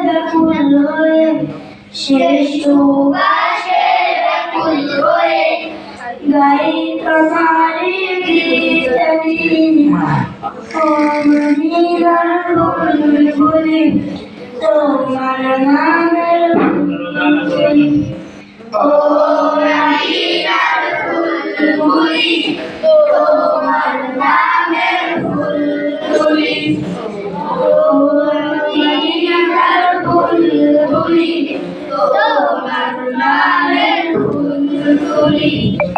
ব্যাকুল হয়ে শ্রেষ্ঠ বাসের ব্যাকুল হয়ে গাই তোমারি গীতানি তোমার নামের ও মদিনার Thank you.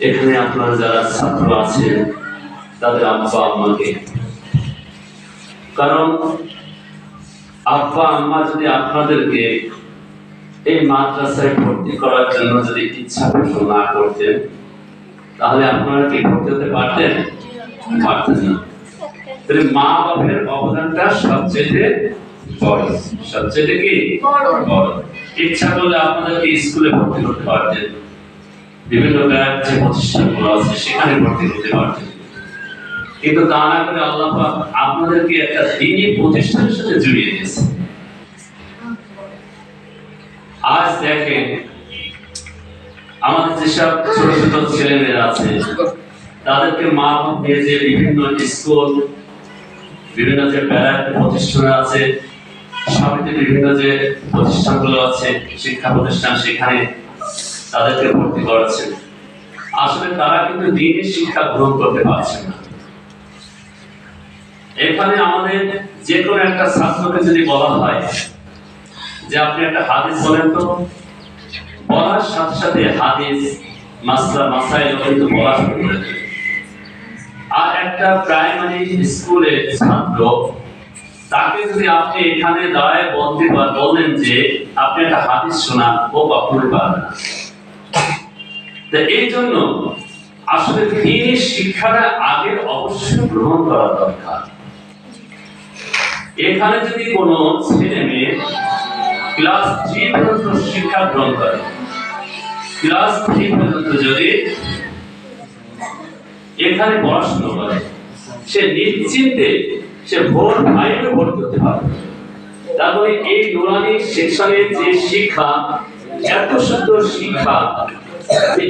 এখানে আপনার যারা ছাত্র আছেন তাদের আব্বা আম্মাকে কারণ আব্বা আম্মা যদি আপনাদেরকে এই মাদ্রাসায় ভর্তি করার জন্য যদি ইচ্ছা পোষণ না করতেন তাহলে আপনারা কি ভর্তি হতে পারতেন পারতেন না মা বাবার অবদানটা সবচেয়ে বড় সবচেয়ে কি? বড় ইচ্ছা করলে আপনাদেরকে স্কুলে ভর্তি করতে পারতেন। বিভিন্ন ব্যাংক যে প্রতিষ্ঠানগুলো আছে সেখানে ভর্তি করতে পারতেন। কিন্তু তা না করে আল্লাহ আপনাদেরকে একটা দিনই প্রতিষ্ঠানের সাথে জড়িয়ে দিয়েছে। আজ দেখেন আমাদের যেসব ছোট ছোট ছেলেমেয়েরা আছে তাদেরকে মা দিয়ে যে বিভিন্ন স্কুল বিভিন্ন যে ব্যারাক প্রতিষ্ঠান আছে সমিতি বিভিন্ন যে প্রতিষ্ঠানগুলো আছে শিক্ষা প্রতিষ্ঠান সেখানে তাদেরকে ভর্তি করাচ্ছে। আসলে তারা কিন্তু দিনের শিক্ষা গ্রহণ করতে পারছে না। এখানে আমাদের যে কোনো একটা ছাত্রকে যদি বলা হয় যে, আপনি একটা হাদিস বলেন তো? বলার সাথে সাথে হাদিস, মাসলা, মাসাইল কিন্তু বলা শুরু আর একটা প্রাইমারি স্কুলে ছাত্র তাকে যদি আপনি এখানে দাঁড়ায় বলতে পার বলেন যে, আপনি একটা হাদিস শোনান, ও কখনোই পারবে না। এই জন্য আসলে দিনের শিক্ষাটা আগে অবশ্যই গ্রহণ করা দরকার। এখানে যদি কোনো ছেলে মেয়ে ক্লাস থ্রি পর্যন্ত শিক্ষা গ্রহণ করে, ক্লাস থ্রি পর্যন্ত যদি এখানে পড়াশোনা করে, সে নিশ্চিন্তে সে ভোর ফাইভে ভর্তি হতে পারবে তারপরে এই নুরানি সেকশনের যে শিক্ষা, এত সুন্দর শিক্ষা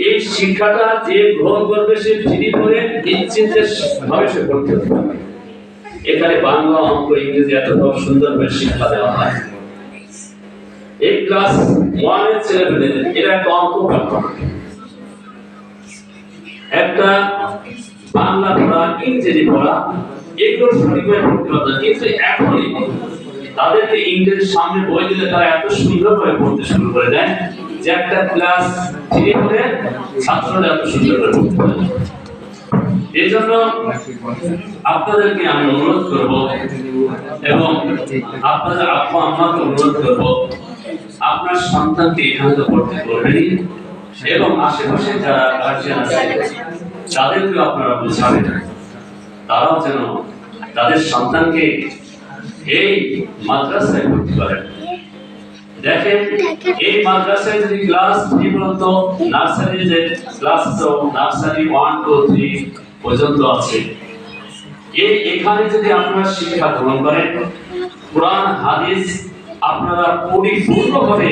এই শিক্ষাটা যে গ্রহণ করবে সে ফ্রি করে নিশ্চিন্তে ভাবে সে ভর্তি হতে এখানে বাংলা, অঙ্ক, ইংরেজি এত সুন্দর করে শিক্ষা দেওয়া হয়। এই ক্লাস ওয়ানের ছেলে মেয়েদের এরা একটা অঙ্ক পাঠ একটা বাংলা পড়া, ইংরেজি পড়া এগুলো সঠিকভাবে পড়তে পারতো না। কিন্তু এখনই তাদেরকে সামনে বই দিলে তারা এত সুন্দরভাবে পড়তে শুরু করে যে একটা ক্লাস থ্রি ছাত্ররা এত পড়তে পারে এই জন্য আপনাদেরকে আমি অনুরোধ করব এবং আপনাদের আব্বা আম্মাকে অনুরোধ করব, আপনারা সন্তানকে এখানে তো করবেনই এবং আশেপাশে যারা গার্জিয়ান আছে, তাদেরকেও আপনারা বোঝাবেন তারাও যেন তাদের সন্তানকে এই মাদ্রাসায় ভর্তি করেন দেখেন, এই মাদ্রাসায় যদি ক্লাস থ্রি পর্যন্ত নার্সারি যে class nursery one two three পর্যন্ত আছে, এই এখানে যদি আপনারা শিক্ষা গ্রহণ করেন, কোরআন, হাদিস আপনারা পরিপূর্ণভাবে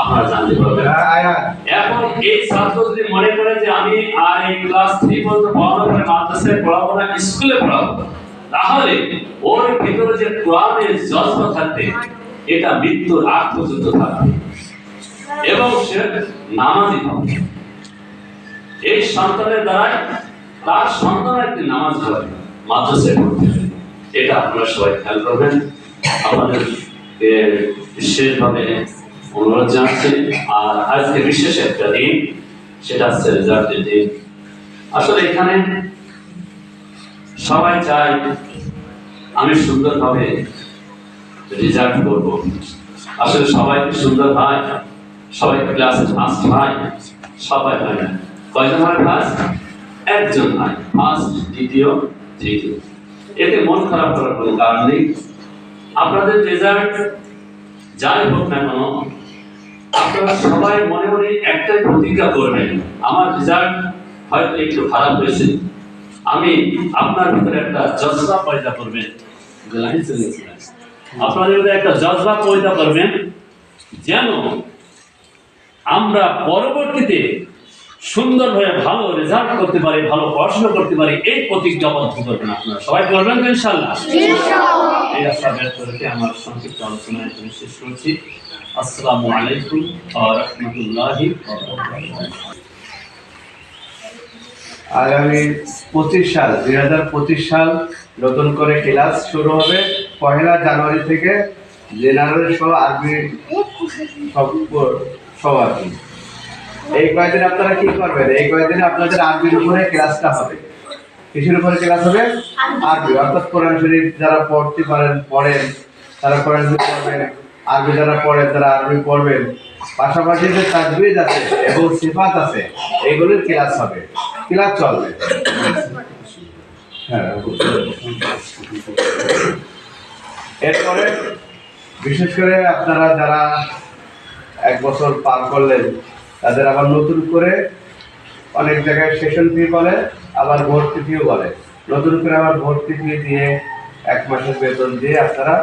আপনারা জানতে পারবেন। এখন এই ছাত্র যদি মনে করে যে আমি আর এই ক্লাস থ্রি পর্যন্ত পড়ানো করে মাদ্রাসায় পড়াবো না স্কুলে পড়াবো তাহলে ওর ভিতরে যে কোরআনের যত্ন থাকবে এটা মৃত্যুর আগ পর্যন্ত থাকবে। এবং সে নামাজি হবে। এই সন্তানের দ্বারা তার সন্তান একটি নামাজ হবে মাদ্রাসায় পড়তে এটা আপনারা সবাই খেয়াল করবেন। আমাদের বিশেষভাবে অনুরোধ জানাচ্ছি আর আজকে বিশেষ একটা দিন, সেটা হচ্ছে রেজাল্টের দিন। আসলে এখানে সবাই চায় আমি সুন্দরভাবে রেজাল্ট করব। আসলে সবাই সুন্দর হয়? সবাই ক্লাসে ফার্স্ট হয়? সবাই হয় না। কয়জন হয় ফার্স্ট একজন হয়। ফার্স্ট দ্বিতীয়, তৃতীয়। এতে মন খারাপ করার কোনো কারণ নেই। আপনাদের রেজাল্ট যাই হোক না কেন আপনারা সবাই মনে মনে একটাই প্রতিজ্ঞা করবেন আমার রেজাল্ট হয়তো একটু খারাপ হয়েছে। আমি আপনার ভিতরে একটা জজবা পয়দা করবেন। আপনাদের ভিতরে একটা জজবা পয়দা করবেন যেন আমরা পরবর্তীতে সুন্দরভাবে ভালো রেজাল্ট করতে পারি ভালো পড়াশোনা করতে পারি এই প্রতিজ্ঞাবদ্ধ করবেন আপনারা। সবাই করবেন তো ইনশাল্লাহ? এই আশা ব্যক্ত রেখে আমার সংক্ষিপ্ত আলোচনা শেষ করছি। আসসালামু আলাইকুম ওয়া রাহমাতুল্লাহি ওয়া বারাকাতুহু। আগামী পঁচিশ সাল দুই হাজার পঁচিশ সাল নতুন করে ক্লাস শুরু হবে। পহেলা জানুয়ারি থেকে জেনারেল সহ সব সব আর কি এই কয়েকদিন আপনারা কি করবেন? এই কয়েকদিনে আপনাদের আরবির উপরে ক্লাসটা হবে। কিসের উপরে ক্লাস হবে? আরবি অর্থাৎ কোরআন শরীফ যারা পড়তে পারেন পড়েন তারা কোরআন শরীফ পড়বেন। আরবি যারা পড়েন তারা আরবি পড়বেন, পাশাপাশি যে তাজবিজ আছে এবং সিফাত আছে, এগুলোর ক্লাস হবে। ক্লাস চলবে। হ্যাঁ এরপরে, বিশেষ করে আপনারা যারা এক বছর পার করলেন, তাদের আবার নতুন করে অনেক জায়গায় সেশন ফি বলে, আবার ভর্তি ফিও বলে। নতুন করে আবার ভর্তি ফি দিয়ে এক মাসের বেতন দিয়ে আপনারা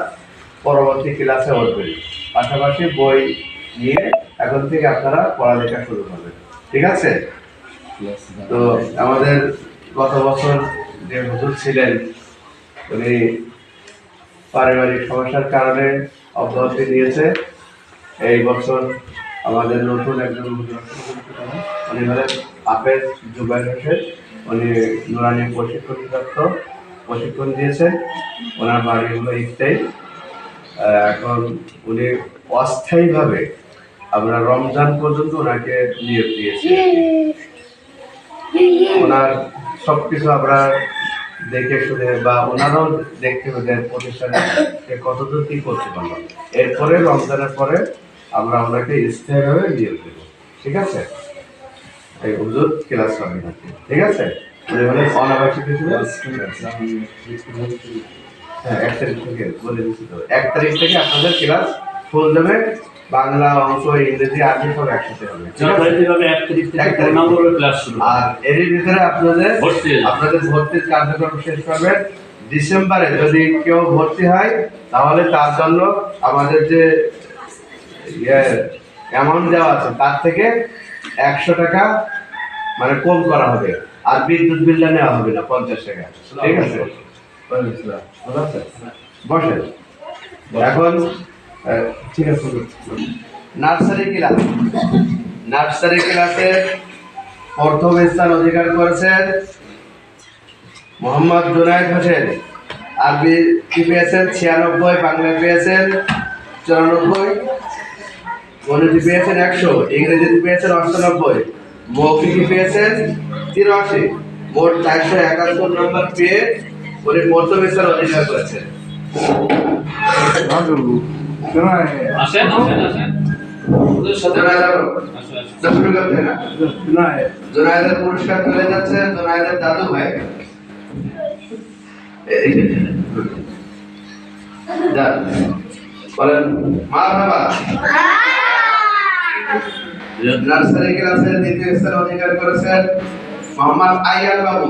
পরবর্তী ক্লাসে উঠবেন পাশাপাশি বই নিয়ে এখন থেকে আপনারা পড়ালেখা শুরু করবেন। ঠিক আছে? তো আমাদের গত বছর যে হুজুর ছিলেন, উনি পারিবারিক সমস্যার কারণে অব্যাহতি নিয়েছে। এই বছর আমাদের নতুন একজন উনি হলেন আপেজ জুবাইর হোসেন। উনি নুরানি প্রশিক্ষণপ্রাপ্ত প্রশিক্ষণ দিয়েছেন। ওনার বাড়ি হলো ইফতাই। এখন উনি অস্থায়ীভাবে আমরা রমজান পর্যন্ত ওনাকে নিয়োগ দিয়েছি। ওনার সবকিছু আমরা দেখে শুনে বা ওনারাও দেখতে ওদের প্রতিষ্ঠানে কতদূর কি করতে পারলাম এরপরে রমজানের পরে আমরা ওনাকে স্থায়ীভাবে নিয়োগ দেবো। ঠিক আছে? এই হুজুর ক্লাস। ঠিক আছে? উনি হলেন অনাবাসিক হিসেবে। হ্যাঁ এক তারিখ থেকে বলে দিচ্ছি তো। এক তারিখ থেকে আপনাদের ক্লাস ফুল দেবে বাংলা অঙ্ক ইংরেজি আরবি সব একসাথে হবে। আর এরই ভিতরে আপনাদের আপনাদের ভর্তির কার্যক্রম শেষ করবেন ডিসেম্বরে যদি কেউ ভর্তি হয় তাহলে তার জন্য আমাদের যে ইয়ে অ্যামাউন্ট দেওয়া আছে তার থেকে একশো টাকা মানে কম করা হবে। আর বিদ্যুৎ বিলটা নেওয়া হবে না পঞ্চাশ টাকা। ঠিক আছে? বসেন। এখন ঠিক আছে নার্সারি ক্লাস। নার্সারি ক্লাসে প্রথম স্থান অধিকার করেছেন মোহাম্মদ জুনায়দ হোসেন। আরবি কি পেয়েছেন? ছিয়ানব্বই, বাংলা পেয়েছেন। চুরানব্বই, গণিত পেয়েছেন একশো ইংরেজিতে পেয়েছেন অষ্টানব্বই, মৌখিক পেয়েছেন তিরাশি, মোট চারশো একাত্তর নম্বর পেয়ে উনি প্রথম স্থান অধিকার করেছেন আসেন আসেন আসেন। জোনায়েদ আরও দশ মিনিট করতে না। নয় জোনায়েদের পুরস্কার চলে যাচ্ছে জোনায়েদের দাদু ভাই। এই যে, যান। বলেন মা বাবা। নার্সারি ক্লাসে দ্বিতীয় স্থান অধিকার করেছেন মোহাম্মদ আইয়াল বাবু।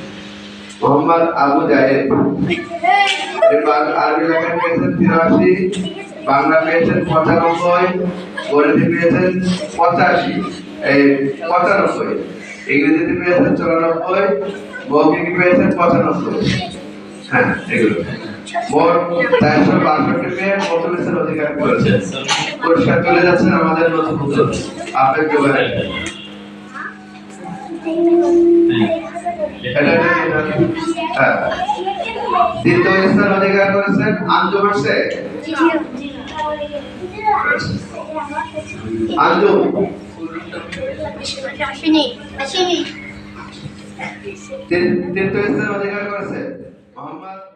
মোহাম্মদ আবু জাহেদ। এবার আরবি লেখা পেয়েছেন তিরাশি বাংলা পেয়েছেন পঁচানব্বই গণিতে পেয়েছেন পঁচাশি এই পঁচানব্বই। ইংরেজিতে পেয়েছেন চুরানব্বই মৌখিক পেয়েছেন পঁচানব্বই। হ্যাঁ এগুলো। মোট চারশো বাষট্টি পেয়ে প্রথম অধিকার করেছেন। পুরস্কার চলে যাচ্ছেন আমাদের নতুন এটা হ্যাঁ। দ্বিতীয় স্থান অধিকার করেছেন আঞ্জু মাসে আঞ্জু? তৃতীয় স্থান অধিকার করেছে মোহাম্মদ